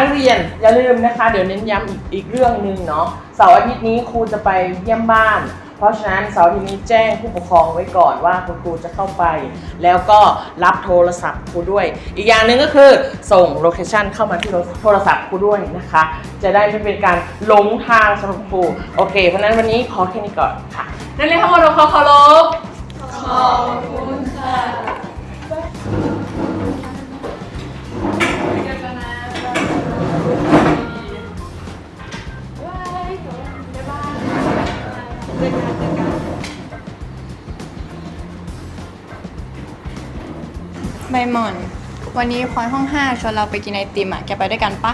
นักเรียนอย่าลืมนะคะ เดี๋ยวเน้นย้ำอีกอีกเรื่องหนึ่งเนาะเสาร์อาทิตย์นี้ครูจะไปเยี่ยมบ้าน เพราะฉะนั้นเสาร์อาทิตย์นี้แจ้งผู้ปกครองไว้ก่อนว่าคุณครูจะเข้าไป แล้วก็รับโทรศัพท์ครูด้วย อีกอย่างหนึ่งก็คือส่งโลเคชันเข้ามาที่โทรศัพท์ครูด้วยนะคะ จะได้ไม่เป็นการหลงทางสำหรับครูโอเค เพราะฉะนั้นวันนี้ขอแค่นี้ก่อนค่ะนักเรียนทั้งหมดขอเคารพ ใบหม่อน วันนี้พลอยห้องห้าชวนเราไปกินไอติมอะ แกไปด้วยกันปะ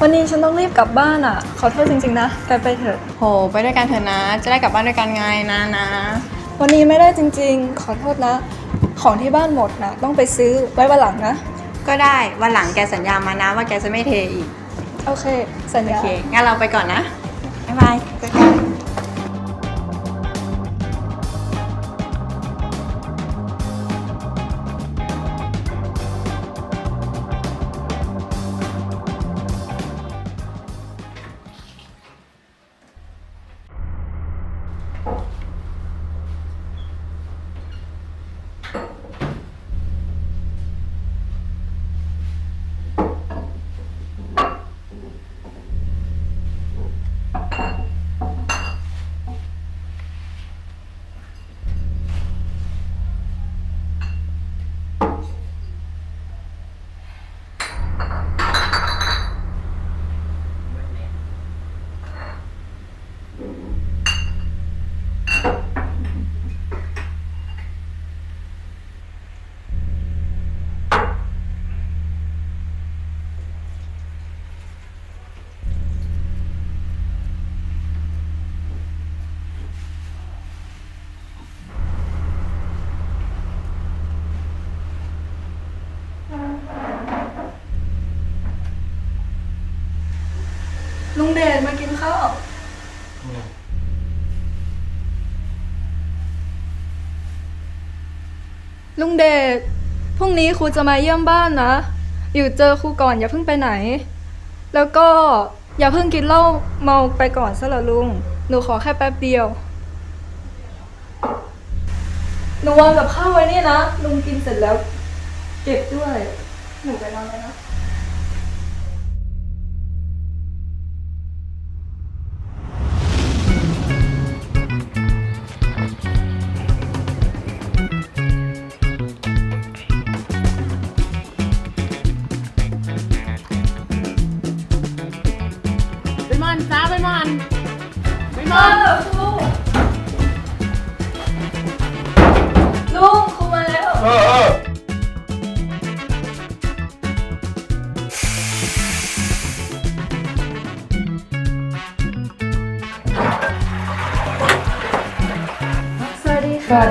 วันนี้ฉันต้องรีบกลับบ้านอะ ขอโทษจริงๆนะ แกไปเถอะ โห ไปด้วยกันเถอะนะ จะได้กลับบ้านด้วยกันไงนะนะ วันนี้ไม่ได้จริงๆ ขอโทษนะ ของที่บ้านหมดนะ ต้องไปซื้อไว้วันหลังนะ ก็ได้ วันหลังแกสัญญามานะว่าแกจะไม่เทอีก โอเค สัญโอญา เค งั้นเราไปก่อนนะ บ๊ายบายเจอกัน ข้าลุงเดชพรุ่งนี้ครูจะมาเยี่ยมบ้านนะ อยู่เจอครูก่อนอย่าเพิ่งไปไหน แล้วก็อย่าเพิ่งกินเหล้าเมาไปก่อนซะละลุง หนูขอแค่แป๊บเดียว หนูวางกับข้าวไว้นี่นะ ลุงกินเสร็จแล้ว เก็บด้วย หนูไปนอนเลยนะ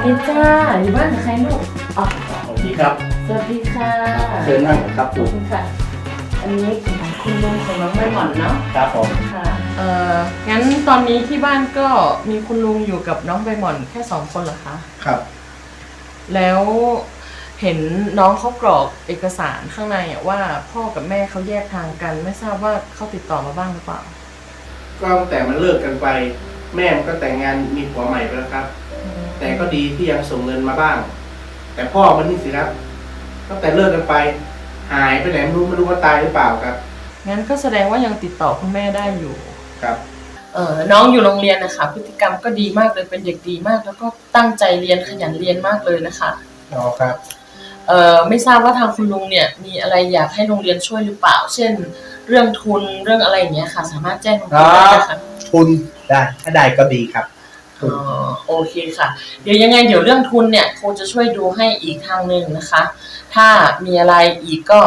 ดีค่ะสวัสดีจ้าอยู่บ้านกับใครลูกอ๋อสวัสดีครับ สวัสดีค่ะเชิญนั่งครับขอบคุณค่ะ อันนี้คุณลุงของน้องใบหม่อนเนาะครับผมค่ะเอ่องั้นตอนนี้ที่บ้านก็มีคุณลุงอยู่กับน้องใบหม่อนแค่สองคนเหรอคะ ครับ แล้วเห็นน้องเขากรอกเอกสารข้างในอะว่าพ่อกับแม่เขาแยกทางกัน ไม่ทราบว่าเขาติดต่อมาบ้างหรือเปล่า ก็ตั้งแต่มันเลิกกันไป แม่มันก็แต่งงานมีผัวใหม่ไปแล้วครับ แต่ก็ดีที่ยังส่งเงินมาบ้าง แต่พ่อมันนี่สิครับตั้งแต่เลิกกันไป หายไปไหนไม่รู้ไม่รู้ว่าตายหรือเปล่าครับ งั้นก็แสดงว่ายังติดต่อคุณแม่ได้อยู่ ครับ เออน้องอยู่โรงเรียนนะคะ พฤติกรรมก็ดีมากเลยเป็นเด็กดีมาก แล้วก็ตั้งใจเรียนขยันเรียนมากเลยนะคะอ๋อครับ เออไม่ทราบว่าทางคุณลุงเนี่ย มีอะไรอยากให้โรงเรียนช่วยหรือเปล่า เช่น เรื่องทุนเรื่องอะไรอย่างเงี้ยค่ะ สามารถแจ้งคุณครูได้นะคะทุนได้ถ้าได้ก็ดีครับทุน อ๋อโอเคค่ะ เดี๋ยวยังไงเดี๋ยวเรื่องทุนเนี่ยครูจะช่วยดูให้อีกทางหนึ่งนะคะ ถ้ามีอะไรอีกก็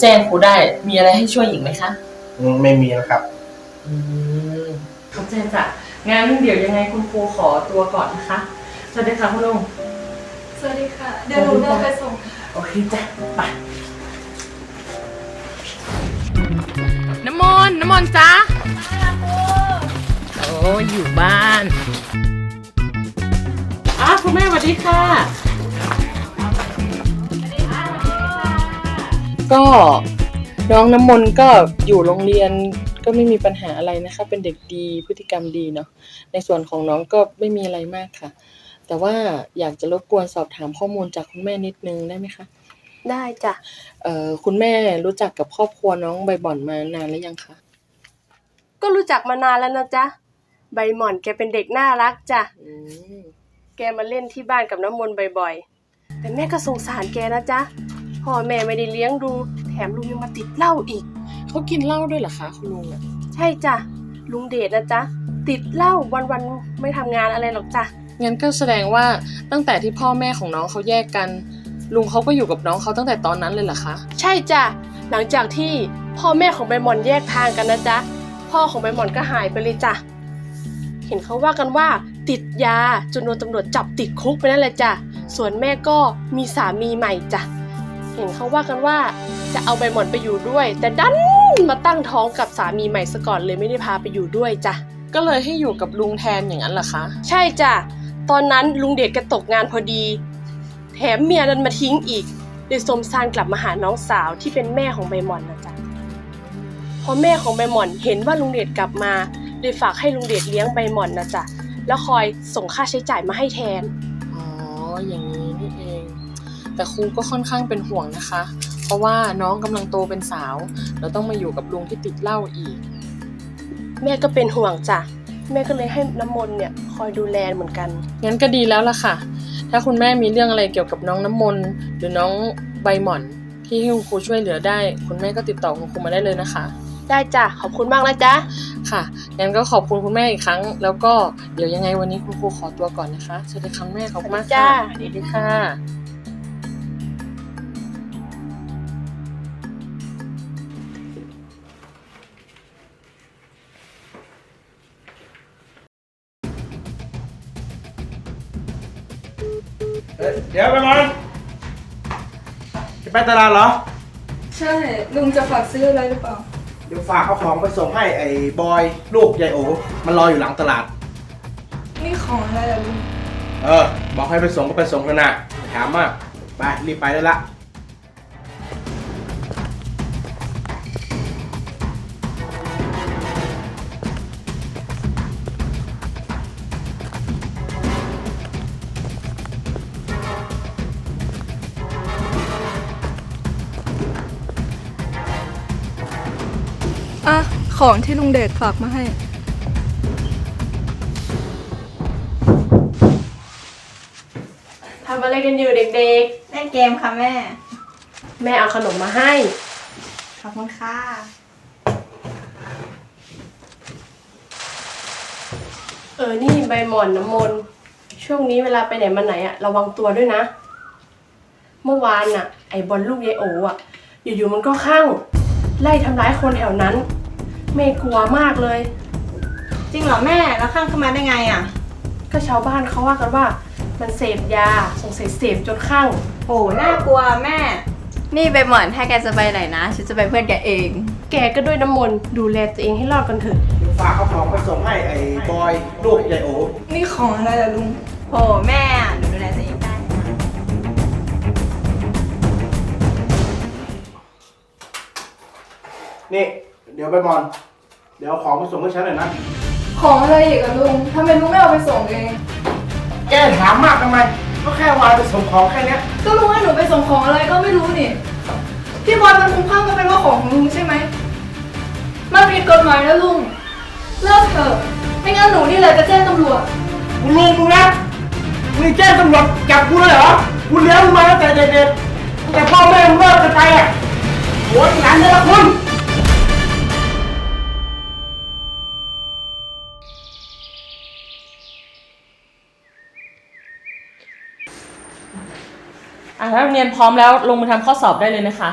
แจ้งครูได้มีอะไรให้ช่วยอีกไหมคะอืมไม่มีแล้วครับ อืมเข้าใจจ้ะงั้นเดี๋ยวยังไงคุณครูขอตัวก่อนนะคะสวัสดีค่ะคุณลุงสวัสดีค่ะ เดี๋ยวหนูเดินไปส่งโอเคจ้ะไปน้ำมนต์น้ำมนต์จ้าโอ้อยู่บ้านอ้า คุณแม่สวัสดีค่ะ ก็น้องน้ำมนต์ก็อยู่โรงเรียนก็ไม่มีปัญหาอะไรนะคะ เป็นเด็กดีพฤติกรรมดีเนาะในส่วนของน้องก็ไม่มีอะไรมากค่ะ แต่ว่าอยากจะรบกวนสอบถามข้อมูลจากคุณแม่นิดนึงได้ไหมคะได้จ้ะเอ่อคุณแม่รู้จักกับครอบครัวน้องใบบ่อนมานานแล้วยังคะก็รู้จักมานานแล้วนะจ๊ะ ใบหม่อนแกเป็นเด็กน่ารักจ้ะ อืม แกมาเล่นที่บ้านกับน้ำมนต์บ่อยๆ แต่แม่ก็สงสารแกนะจ๊ะ พ่อแม่ไม่ได้เลี้ยงดู แถมลุงยังมาติดเหล้าอีก เขากินเหล้าด้วยเหรอคะคุณลุงอะใช่จ้ะ ลุงเดชนะจ๊ะ ติดเหล้าวันๆไม่ทำงานอะไรหรอกจ้ะ งั้นก็แสดงว่าตั้งแต่ที่พ่อแม่ของน้องเขาแยกกัน ลุงเขาก็อยู่กับน้องเขาตั้งแต่ตอนนั้นเลยเหรอคะ ใช่จ้ะ หลังจากที่พ่อแม่ของใบหม่อนแยกทางกันนะจ๊ะ พ่อของใบหม่อนก็หายไปเลยจ้ะ เห็นเขาว่ากันว่า ติดยาจนโดนตำรวจจับติดคุกไปนั่นแหละจ้ะ ส่วนแม่ก็มีสามีใหม่จ้ะ เห็นเขาว่ากันว่าจะเอาใบหม่อนไปอยู่ด้วย แต่ดันมาตั้งท้องกับสามีใหม่ซะก่อนเลยไม่ได้พาไปอยู่ด้วยจ้ะ ก็เลยให้อยู่กับลุงแทนอย่างนั้นเหรอคะ ใช่จ้ะ ตอนนั้นลุงเดชแกตกงานพอดี แถมเมียนั้นมาทิ้งอีกเลยสมซานกลับมาหาน้องสาวที่เป็นแม่ของใบหม่อนนะจ๊ะพอแม่ของใบหม่อนเห็นว่าลุงเดชกลับมาเลยฝากให้ลุงเดชเลี้ยงใบหม่อนนะจ๊ะ แล้วคอยส่งค่าใช้จ่ายมาให้แทน อ๋อ อย่างนี้นี่เอง แต่ครูก็ค่อนข้างเป็นห่วงนะคะ เพราะว่าน้องกำลังโตเป็นสาว แล้วต้องมาอยู่กับลุงที่ติดเหล้าอีก แม่ก็เป็นห่วงจ้ะ แม่ก็เลยให้น้ำมนต์เนี่ยคอยดูแลเหมือนกัน งั้นก็ดีแล้วล่ะค่ะ ถ้าคุณแม่มีเรื่องอะไรเกี่ยวกับน้องน้ำมนต์หรือน้องใบหม่อนที่ให้คุณครูช่วยเหลือได้ คุณแม่ก็ติดต่อคุณครูมาได้เลยนะคะ ได้จ้ะขอบคุณมากนะจ๊ะค่ะงั้นก็ขอบคุณคุณแม่อีกครั้ง แล้วก็เดี๋ยวยังไงวันนี้คุณครูขอตัวก่อนนะคะสวัสดีค่ะแม่ขอบคุณมากค่ะจ้าสวัสดีค่ะเอ้ยเดี๋ยวไปมอนจะไปตลาดเหรอ ใช่ ลุงจะฝากซื้ออะไรหรือเปล่าเดี๋ยวฝากเอาของไปส่งให้ไอ้บอยลูกยายโอ มันรออยู่หลังตลาด นี่ของอะไรอะลุง เออ บอกให้ไปส่งก็ไปส่งกันนะถามมาก ไปรีบไปได้ละ ของที่ลุงเดชฝากมาให้ ทำอะไรกันอยู่เด็กเล่นเกมค่ะแม่ ๆ แม่เอาขนมมาให้ ขอบคุณค่ะ เออ นี่ใบหม่อนน้ำมนต์ช่วงนี้เวลาไปไหนมาไหนอะระวังตัวด้วยนะ เมื่อวานน่ะไอ้บอลลูกยายโออะอยู่ๆมันก็ข้างไล่ทำร้ายคนแถวนั้น แม่กลัวมากเลย จริงเหรอแม่แล้วข้างเข้ามาได้ไงอะ ก็ชาวบ้านเขาว่ากันว่า มันเสพยาสงสัยเสพจนข้างโหน่ากลัวแม่ นี่ใบหมอนถ้าแกจะไปไหนนะฉันจะไปเพื่อนแกเอง แกก็ด้วยน้ำมนต์ดูแลตัวเองให้รอดกันเถอะเดี๋ยวฝากเอาของไปส่งให้ไอ้บอยลูกยายโอนี่ของอะไรอะลุงโหแม่หนูดูแลตัวเองได้นี่ เดี๋ยวไปมอนเดี๋ยวเอาของไปส่งให้ฉันหน่อยนะ ของอะไรอีกอะลุงทำไมลุงไม่เอาไปส่งเอง แกถามมากทำไม ก็แค่วานไปส่งของแค่เนี้ยก็ลุงให้หนูไปส่งของอะไรก็ไม่รู้นี่ พี่บอลมันคงพังก็เป็นว่าของของลุงใช่ไหม มันผิดกฎหมายนะลุง เลิกเถอะ ไม่งั้นหนูนี่แหละจะแจ้งตำรวจ กูลุงมึงนะมึงแจ้งตำรวจจับกูเลยเหรอ กูเลี้ยงมึงมาตั้งแต่เด็กๆแต่พ่อแม่มึงเลิกกันไปอะโหยหลานเนรคุณ ถ้าเรียนพร้อมแล้วลงมาทำข้อสอบได้เลยนะคะ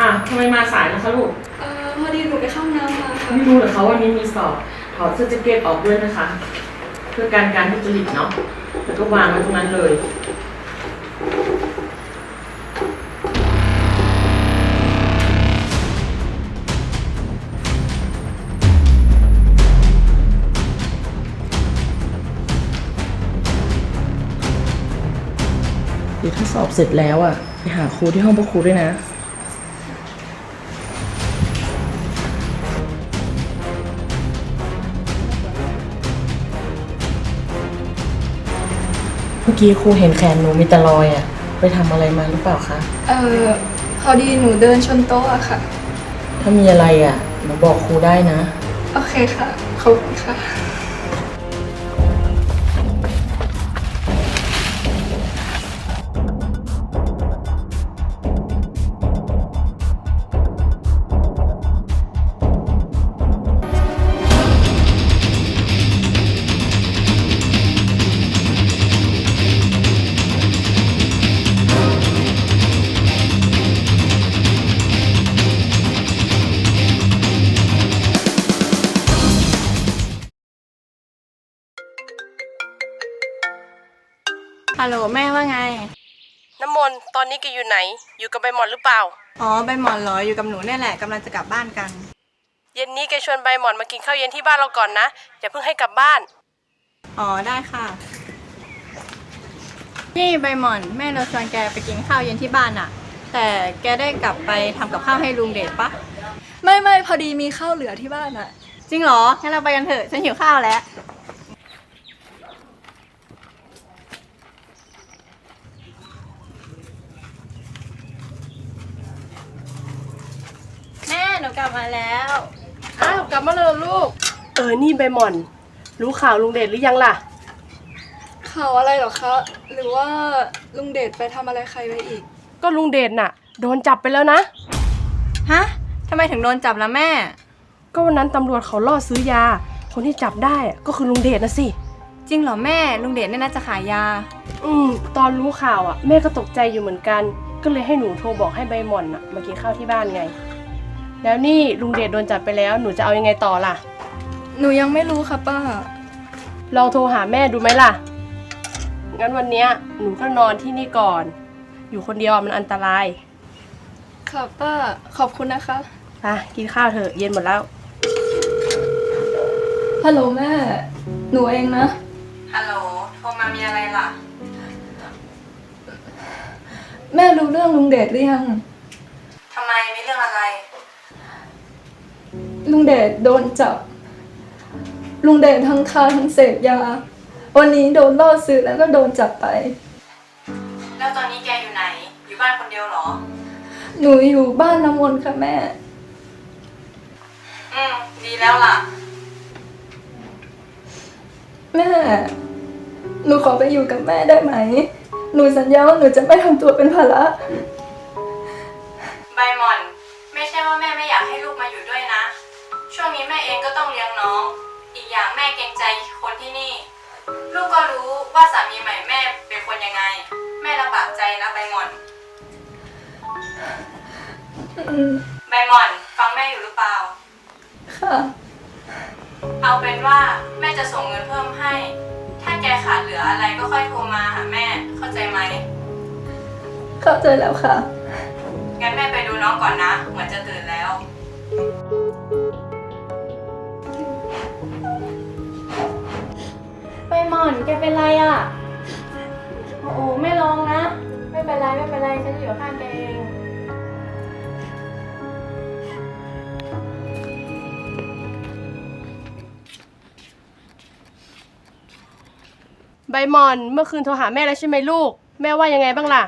อะทำไมมาสายนะคะลูก เออพอดีหนูไปเข้าน้ำมาค่ะไม่รู้เหรอคะวันนี้มีสอบถอดเสื้อแจ็คเก็ตออกด้วยนะคะ เพื่อการการทุจริตเนาะแล้วก็วางไว้ตรงนั้นเลย อบเสร็จแล้วอะไปหาครูที่ห้องพวกครูด้วยนะเมื่อกี้ครูเห็นแขนหนูมีแต่รอยอะไปทำอะไรมาหรือเปล่าคะ เออพอดีหนูเดินชนโต๊ะอะค่ะ ถ้ามีอะไรอะหนูบอกครูได้นะ โอเคค่ะ ขอบคุณค่ะ โหลแม่ว่าไง น้ำมนต์ตอนนี้แกอยู่ไหน อยู่กับใบหมอนหรือเปล่า อ๋อใบหมอนเหรออยู่กับหนูเนี่ยแหละกำลังจะกลับบ้านกัน เย็นนี้แกชวนใบหมอนมากินข้าวเย็นที่บ้านเราก่อนนะอย่าเพิ่งให้กลับบ้าน อ๋อได้ค่ะ นี่ใบหมอนแม่เราชวนแกไปกินข้าวเย็นที่บ้านอะแต่แกได้กลับไปทำกับข้าวให้ลุงเดชปะไม่ไม่พอดีมีข้าวเหลือที่บ้านอะจริงเหรองั้นเราไปกันเถอะฉันหิวข้าวแล้ว หนูกลับมาแล้ว อ้าวกลับมาเลยลูก เออนี่ใบหมอน รู้ข่าวลุงเดชหรือยังล่ะ ข่าวอะไรเหรอคะ หรือว่าลุงเดชไปทำอะไรใครไว้อีก ก็ลุงเดชน่ะ โดนจับไปแล้วนะ ฮะทำไมถึงโดนจับล่ะแม่ ก็วันนั้นตำรวจเขาล่อซื้อยา คนที่จับได้อะก็คือลุงเดชนะสิ จริงเหรอแม่ ลุงเดชเนี่ยน่าจะขายยา อืม ตอนรู้ข่าวอะ แม่ก็ตกใจอยู่เหมือนกัน ก็เลยให้หนูโทรบอกให้ใบหมอนอะมากินข้าวที่บ้านไง แล้วนี่ลุงเดชโดนจับไปแล้วหนูจะเอายังไงต่อล่ะ หนูยังไม่รู้ค่ะป้า ลองโทรหาแม่ดูไหมล่ะ งั้นวันเนี้ยหนูก็นอนที่นี่ก่อน อยู่คนเดียวอะมันอันตรายค่ะป้า ขอบคุณนะคะ ไปกินข้าวเถอะเย็นหมดแล้ว ฮัลโหลแม่ หนูเองนะ ฮัลโหล โทรมามีอะไรล่ะ แม่รู้เรื่องลุงเดชหรือยัง ทำไมมีเรื่องอะไร ลุงเดชโดนจับ ลุงเดชทั้งค้าทั้งเสพยา วันนี้โดนล่อซื้อแล้วก็โดนจับไป แล้วตอนนี้แกอยู่ไหน อยู่บ้านคนเดียวเหรอ หนูอยู่บ้านน้ำมนต์ค่ะแม่ อืม ดีแล้วล่ะ แม่ หนูขอไปอยู่กับแม่ได้ไหม หนูสัญญาว่าหนูจะไม่ทำตัวเป็นภาระ ใบหมอน ไม่ใช่ว่าแม่ไม่อยากให้ลูกมาอยู่ด้วย นะช่วงนี้แม่เองก็ต้องเลี้ยงน้อง อีกอย่างแม่เกรงใจคนที่นี่ ลูกก็รู้ว่าสามีใหม่แม่เป็นคนยังไง แม่ลำบากใจนะใบหมอน อืมใบหมอน ฟังแม่อยู่หรือเปล่า ค่ะ เอาเป็นว่าแม่จะส่งเงินเพิ่มให้ ถ้าแกขาดเหลืออะไรก็ค่อยโทรมาหาแม่ เข้าใจไหม เข้าใจแล้วค่ะ งั้นแม่ไปดูน้องก่อนนะ เหมือนจะตื่นแล้ว อนแกเป็นไรอะ โอ้โหไม่ลองนะ ไม่เป็นไรไม่เป็นไรฉันอยู่ข้างแกเองใบหมอนเมื่อคืนโทรหาแม่แล้วใช่ไหมลูก แม่ว่ายังไงบ้างล่ะ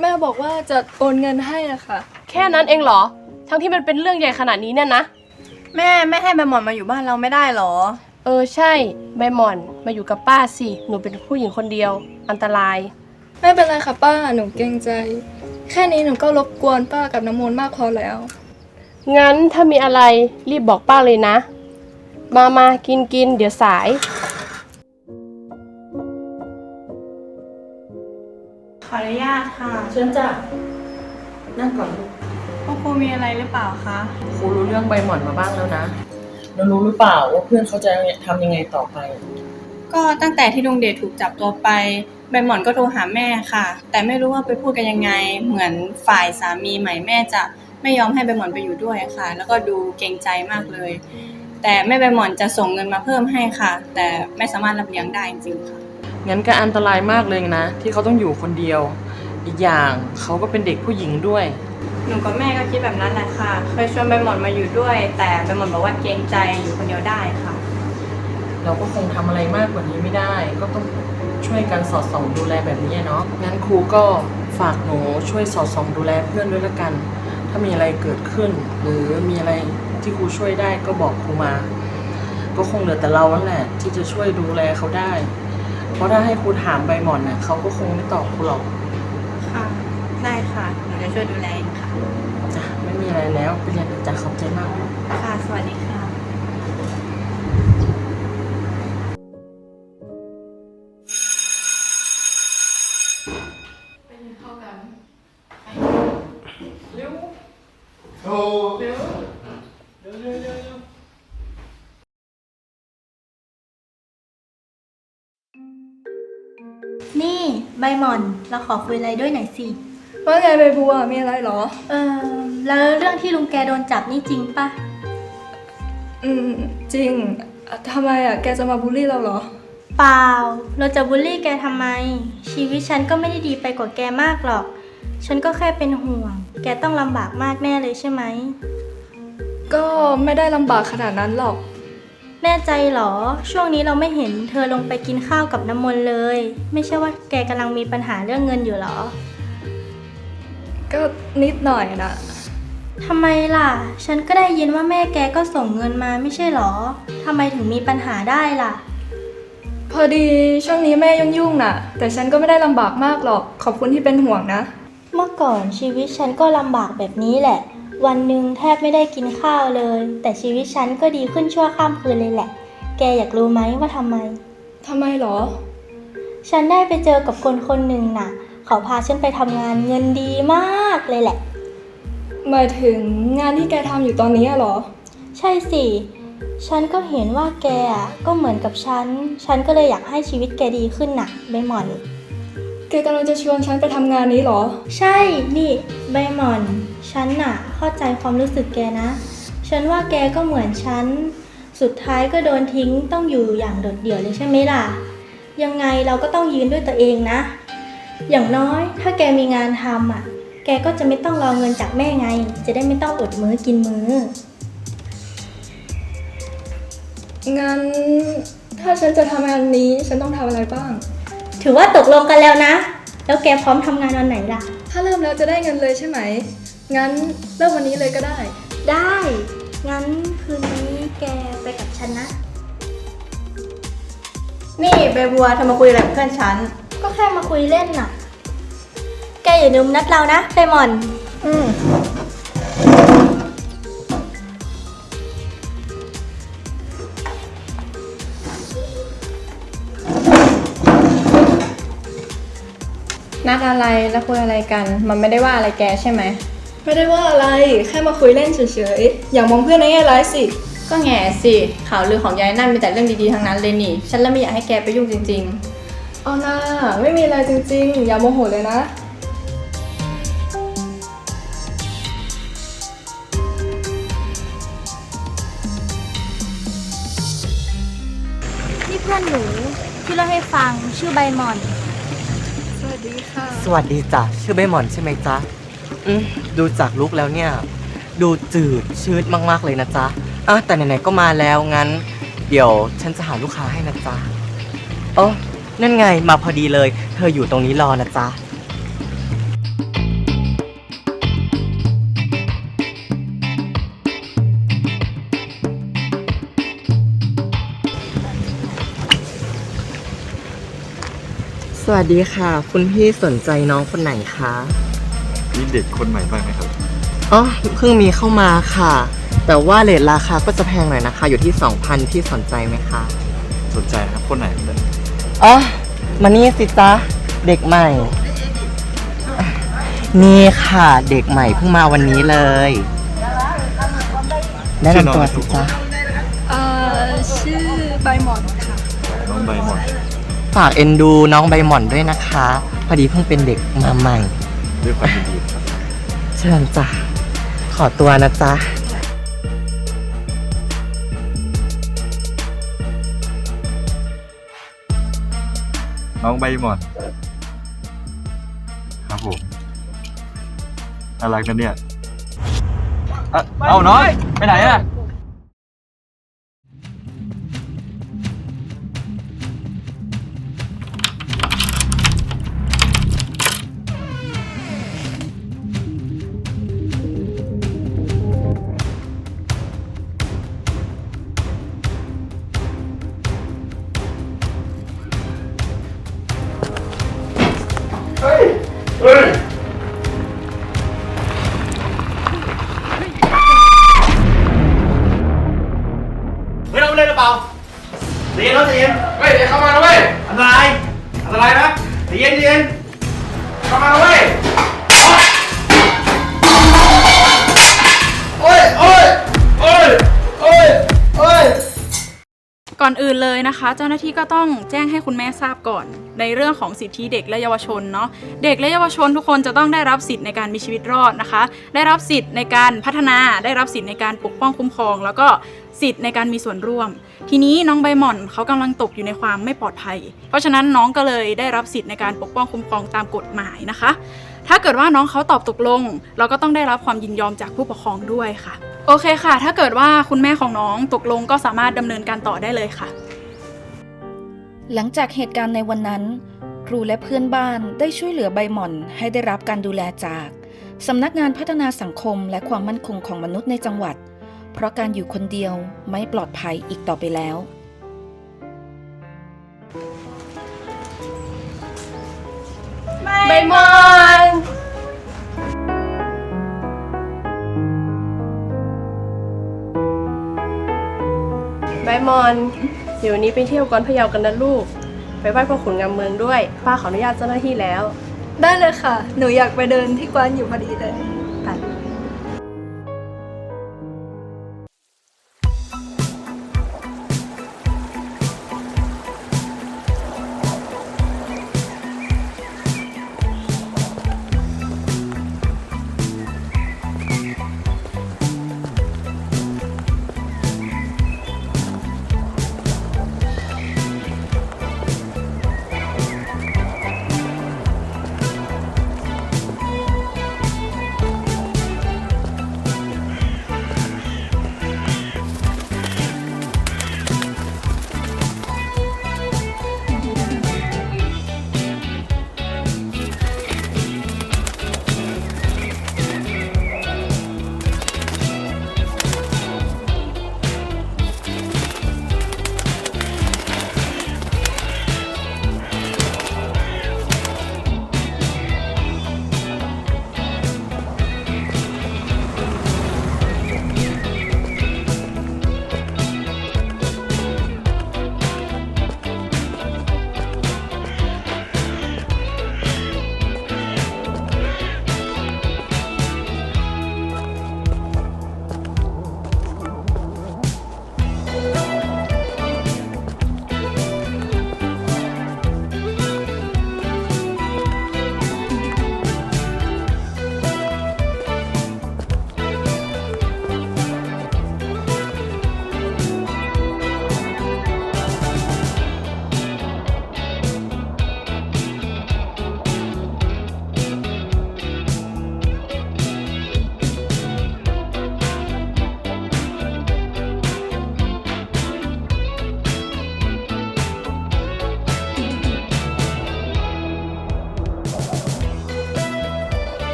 แม่บอกว่าจะโอนเงินให้อะค่ะ แค่นั้นเองเหรอ ทั้งที่มันเป็นเรื่องใหญ่ขนาดนี้เนี่ยนะ แม่ไม่ให้ใบหมอนมาอยู่บ้านเราไม่ได้หรอ เออใช่ใบหมอนมาอยู่กับป้าสิ หนูเป็นผู้หญิงคนเดียว อันตราย ไม่เป็นไรค่ะป้าหนูเกรงใจ แค่นี้หนูก็รบกวนป้ากับน้ำมนต์มากพอแล้ว งั้นถ้ามีอะไรรีบบอกป้าเลยนะ มามากินกินเดี๋ยวสาย ขออนุญาตค่ะ เชิญจ้ะนั่งก่อนลูกพวกครูมีอะไรหรือเปล่าคะ ครูรู้เรื่องใบหมอนมาบ้างแล้วนะ แล้วรู้หรือเปล่าว่าเพื่อนเขาจะทำยังไงต่อไป ก็ตั้งแต่ที่ลุงเดชถูกจับตัวไปใบหมอนก็โทรหาแม่ค่ะ แต่ไม่รู้ว่าไปพูดกันยังไง เหมือนฝ่ายสามีใหม่แม่จะไม่ยอมให้ใบหมอนไปอยู่ด้วยค่ะ แล้วก็ดูเกรงใจมากเลย แต่แม่ใบหมอนจะส่งเงินมาเพิ่มให้ค่ะ แต่ไม่สามารถรับเลี้ยงได้จริงๆค่ะ งั้นก็อันตรายมากเลยนะ ที่เขาต้องอยู่คนเดียว อีกอย่างเขาก็เป็นเด็กผู้หญิงด้วย หนูกับแม่ก็คิดแบบนั้นแหละค่ะ เคยชวนใบหมอนมาอยู่ด้วย แต่ใบหมอนบอกว่าเกรงใจอยู่คนเดียวได้ค่ะ เราก็คงทำอะไรมากกว่านี้ไม่ได้ ก็ต้องช่วยกันสอดส่องดูแลแบบนี้เนาะงั้นครูก็ฝากหนูช่วยสอดส่องดูแลเพื่อนด้วยละกัน ถ้ามีอะไรเกิดขึ้น หรือมีอะไรที่ครูช่วยได้ก็บอกครูมา ก็คงเหลือแต่เราแล้วแหละ ที่จะช่วยดูแลเขาได้ เพราะถ้าให้ครูถามใบหมอนน่ะเขาก็คงไม่ตอบครูหรอก ค่ะ ได้ค่ะ หนูจะช่วยดูแลเองค่ะ จ้ะไม่มี อะไรแล้วไปเรียนจ้ะขอบใจมากค่ะ สวัสดีค่ะโอ้นี่ ใบหม่อน เราขอคุยอะไรด้วยหน่อยสิ ว่าไงใบบัวมีอะไรเหรอ เออ แล้วเรื่องที่ลุงแกโดนจับนี่จริงปะอืม จริงอะทำไมอะ แกจะมาบูลลี่เราเหรอ เปล่า เราจะบูลลี่แกทำไม ชีวิตฉันก็ไม่ได้ดีไปกว่าแกมากหรอก ฉันก็แค่เป็นห่วง แกต้องลำบากมากแน่เลยใช่ไหม ก็ไม่ได้ลำบากขนาดนั้นหรอก แน่ใจเหรอ ช่วงนี้เราไม่เห็นเธอลงไปกินข้าวกับน้ำมนต์เลย ไม่ใช่ว่าแกกำลังมีปัญหาเรื่องเงินอยู่เหรอ ก็นิดหน่อยนะ ทำไมล่ะ ฉันก็ได้ยินว่าแม่แกก็ส่งเงินมาไม่ใช่เหรอ ทำไมถึงมีปัญหาได้ล่ะ พอดีช่วงนี้แม่ยุ่งๆน่ะ แต่ฉันก็ไม่ได้ลำบากมากหรอก ขอบคุณที่เป็นห่วงนะ เมื่อก่อนชีวิตฉันก็ลำบากแบบนี้แหละ วันหนึ่งแทบไม่ได้กินข้าวเลย แต่ชีวิตฉันก็ดีขึ้นชั่วข้ามคืนเลยแหละ แกอยากรู้ไหมว่าทำไม ทำไมหรอ ฉันได้ไปเจอกับคนคนหนึ่งน่ะ เขาพาฉันไปทำงานเงินดีมากเลยแหละ หมายถึงงานที่แกทำอยู่ตอนนี้อะเหรอ ใช่สิ ฉันก็เห็นว่าแกอะก็เหมือนกับฉัน ฉันก็เลยอยากให้ชีวิตแกดีขึ้นน่ะใบหมอน แกกำลังจะชวนฉันไปทำงานนี้เหรอ ใช่ นี่ใบหมอน ฉันน่ะเข้าใจความรู้สึกแกนะ ฉันว่าแกก็เหมือนฉัน สุดท้ายก็โดนทิ้งต้องอยู่อย่างโดดเดี่ยวเลยใช่ไหมล่ะ ยังไงเราก็ต้องยืนด้วยตัวเองนะ อย่างน้อยถ้าแกมีงานทำอะ แกก็จะไม่ต้องรอเงินจากแม่ไง จะได้ไม่ต้องอดมื้อกินมื้อ งั้นถ้าฉันจะทำงานนี้ฉันต้องทำอะไรบ้าง ถือว่าตกลงกันแล้วนะ แล้วแกพร้อมทำงานวันไหนล่ะ ถ้าเริ่มแล้วจะได้เงินเลยใช่ไหม งั้นเริ่มวันนี้เลยก็ได้ ได้ งั้นคืนนี้แกไปกับฉันนะ นี่ใบบัวเธอมาคุยอะไรกับเพื่อนฉัน ก็แค่มาคุยเล่นน่ะ แกอย่าลืมนัดเรานะไดมอน อืมนัดอะไรแล้วคุยอะไรกัน มันไม่ได้ว่าอะไรแกใช่ไหม ไม่ได้ว่าอะไร แค่มาคุยเล่นเฉยๆ อย่ามองเพื่อนในแง่ร้ายสิ ก็แง่สิข่าวลือของยายนั่นมีแต่เรื่องดีๆทั้งนั้นเลยนี่ ฉันแล้วไม่อยากให้แกไปยุ่งจริงเอาหน้าไม่มีอะไรจริงๆ อย่าโมโหเลยนะ ที่เล่าให้ฟังชื่อใบหมอน สวัสดีค่ะ สวัสดีจ้ะชื่อใบหมอนใช่ไหมจ๊ะอืมดูจากลุกแล้วเนี่ย ดูจืดชืดมากๆเลยนะจ๊ะอะแต่ไหนๆก็มาแล้วงั้น เดี๋ยวฉันจะหาลูกค้าให้นะจ๊ะเออนั่นไงมาพอดีเลย เธออยู่ตรงนี้รอนะจ๊ะ สวัสดีค่ะ คุณพี่สนใจน้องคนไหนคะมีเด็กคนใหม่บ้างไหมครับ อ๋อเพิ่งมีเข้ามาค่ะ แต่ว่าเลทราคาก็จะแพงหน่อยนะคะ อยู่ที่ 2,000พี่สนใจไหมคะสนใจนะครับคนไหนคนไหนอ๋อมานี่สิจ๊ะเด็กใหม่ นี่ค่ะเด็กใหม่เพิ่งมาวันนี้เลยแนะนำตัวสิจ๊ะเอ่อชื่อใบหมอนค่ะน้องใบหมอน ฝากเอ็นดูน้องใบหม่อนด้วยนะคะ พอดีเพิ่งเป็นเด็กมาใหม่ ด้วยความยินดีครับ เชิญจ้ะขอตัวนะจ๊ะ น้องใบหมอนครับโหน่ารักนะเนี่ย เอ้าเอาน้อย ไปไหนอะ เรียนเฮ้ยเดี๋ยวเข้ามาแล้วเว้ย อันตรายอันตรายนะเรียนเรียนเข้ามาแล้วเว้ย โอ้ย โอ้ย โอ้ย โอ้ย โอ้ย ก่อนอื่นเลยนะคะ เจ้าหน้าที่ก็ต้องแจ้งให้คุณแม่ทราบก่อน ในเรื่องของสิทธิเด็กและเยาวชนเนาะเด็กและเยาวชนทุกคนจะต้องได้รับสิทธิ์ในการมีชีวิตรอดนะคะ ได้รับสิทธิ์ในการพัฒนาได้รับสิทธิ์ในการปกป้องคุ้มครอง แล้วก็สิทธิ์ในการมีส่วนร่วม ทีนี้น้องใบหม่อนเขากำลังตกอยู่ในความไม่ปลอดภัย เพราะฉะนั้นน้องก็เลยได้รับสิทธิ์ในการปกป้องคุ้มครองตามกฎหมายนะคะ ถ้าเกิดว่าน้องเขาตอบตกลง เราก็ต้องได้รับความยินยอมจากผู้ปกครองด้วยค่ะ โอเคค่ะ ถ้าเกิดว่าคุณแม่ของน้องตกลงก็สามารถดำเนินการต่อได้เลยค่ะ หลังจากเหตุการณ์ในวันนั้น ครูและเพื่อนบ้านได้ช่วยเหลือใบหม่อนให้ได้รับการดูแลจากสำนักงานพัฒนาสังคมและความมั่นคงของมนุษย์ในจังหวัด เพราะการอยู่คนเดียวไม่ปลอดภัยอีกต่อไปแล้ว ใบหมอนใบหมอนเดี๋ยววนนี้ไปเที่ยวกอนพะเยากันนะลูก ไปไหว้พ่อขุนงามเมืองด้วย ป้าขออนุญาตเจ้าหน้าที่แล้ว ได้เลยค่ะ หนูอยากไปเดินที่กวานอยู่พอดีเลย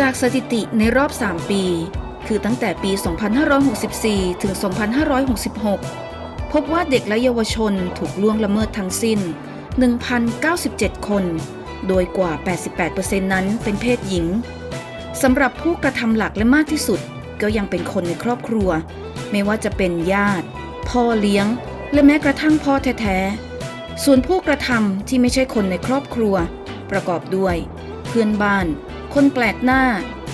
จากสถิติในรอบ 3 ปี คือตั้งแต่ปี 2564 ถึง 2566 พบว่าเด็กและเยาวชนถูกล่วงละเมิดทั้งสิ้น 1,097 คน โดยกว่า 88%นั้นเป็นเพศหญิง สำหรับผู้กระทำหลักและมากที่สุด ก็ยังเป็นคนในครอบครัว ไม่ว่าจะเป็นญาติ พ่อเลี้ยง และแม้กระทั่งพ่อแท้ๆ ส่วนผู้กระทำที่ไม่ใช่คนในครอบครัว ประกอบด้วย เพื่อนบ้าน คนแปลกหน้า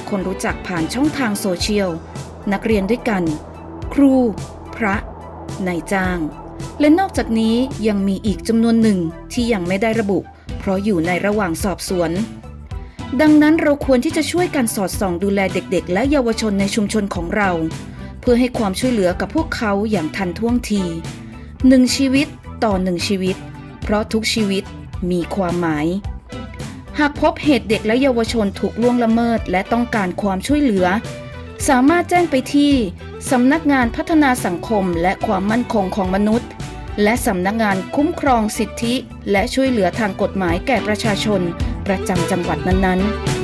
คนรู้จักผ่านช่องทางโซเชียล นักเรียนด้วยกัน ครู พระนายจ้าง และนอกจากนี้ยังมีอีกจำนวนหนึ่งที่ยังไม่ได้ระบุ เพราะอยู่ในระหว่างสอบสวน ดังนั้นเราควรที่จะช่วยกันสอดส่องดูแลเด็กๆ และเยาวชนในชุมชนของเรา เพื่อให้ความช่วยเหลือกับพวกเขาอย่างทันท่วงทีหนึ่งชีวิตต่อหนึ่งชีวิต เพราะทุกชีวิตมีความหมาย หากพบเหตุเด็กและเยาวชนถูกล่วงละเมิดและต้องการความช่วยเหลือ สามารถแจ้งไปที่สำนักงานพัฒนาสังคมและความมั่นคงของมนุษย์ และสำนักงานคุ้มครองสิทธิ และช่วยเหลือทางกฎหมายแก่ประชาชน ประจำจังหวัดนั้นๆ